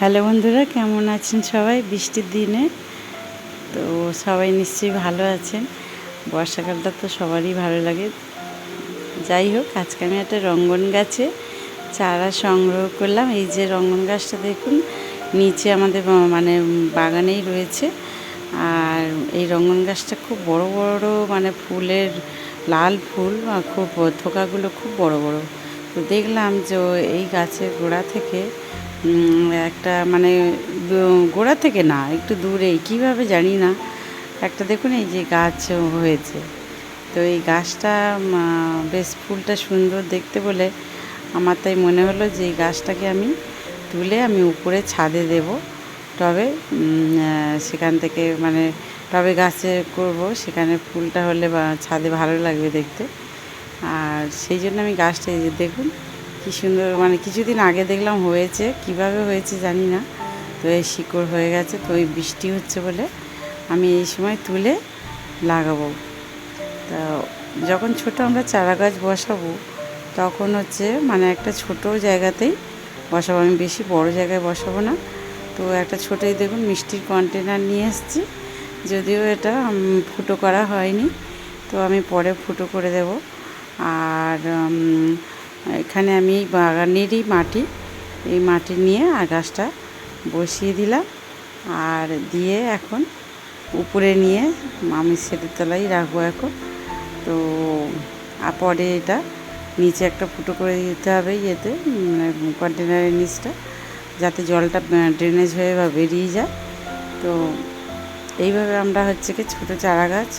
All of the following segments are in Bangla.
হ্যালো বন্ধুরা, কেমন আছেন সবাই? বৃষ্টির দিনে তো সবাই নিশ্চয়ই ভালো আছেন। বর্ষাকালটা তো সবারই ভালো লাগে। যাই হোক, আজকে আমি একটা রঙ্গন গাছে চারা সংগ্রহ করলাম। এই যে রঙ্গন গাছটা দেখুন, নিচে আমাদের মানে বাগানেই রয়েছে। আর এই রঙ্গন গাছটা খুব বড় বড় মানে ফুলের লাল ফুল খুব থোকাগুলো খুব বড় বড়। তো দেখলাম যে এই গাছের গোড়া থেকে একটা মানে গোড়া থেকে না, একটু দূরেই, কীভাবে জানি না। একটা দেখুন, এই যে গাছ হয়েছে। তো এই গাছটা বেশ ফুলটা সুন্দর দেখতে বলে আমার তাই মনে হলো যে এই গাছটাকে আমি তুলে আমি উপরে ছাদে দেব। টবে সেখান থেকে মানে টবে গাছে করব, সেখানে ফুলটা হলে বা ছাদে ভালো লাগবে দেখতে। আর সেই জন্য আমি গাছটা এই যে দেখুন কী সুন্দর মানে কিছুদিন আগে দেখলাম হয়েছে, কীভাবে হয়েছে জানি না। তো এই শিকড় হয়ে গেছে, তো ওই বৃষ্টি হচ্ছে বলে আমি এই সময় তুলে লাগাবো। তা যখন ছোট আমরা চারা গাছ বসাবো, তখন হচ্ছে মানে একটা ছোট জায়গাতেই বসাবো। আমি বেশি বড় জায়গায় বসাবো না। তো একটা ছোটোই দেখুন, মিষ্টির কন্টেনার নিয়ে এসেছি। যদিও এটা ফুটো করা হয়নি। তো আমি পরে ফুটো করে দেব। আর এখানে আমি বাগানেরই মাটি, এই মাটি নিয়ে আর গাছটা বসিয়ে দিলাম আর দিয়ে এখন উপরে নিয়ে আমি সেটের তলায় রাখব এখন। তো পরে এটা নিচে একটা ফুটো করে দিতে হবে ইয়েতে কন্টেনারের নিচটা, যাতে জলটা ড্রেনেজ হয়ে বা বেরিয়ে যায়। তো এইভাবে আমরা হচ্ছে কি ছোটো চারা গাছ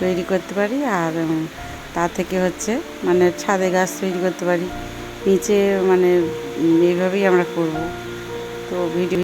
তৈরি করতে পারি আর তা থেকে হচ্ছে মানে ছাদে গাছ তৈরি করতে পারি। নিচে মানে এইভাবেই আমরা করব। তো ভিডিও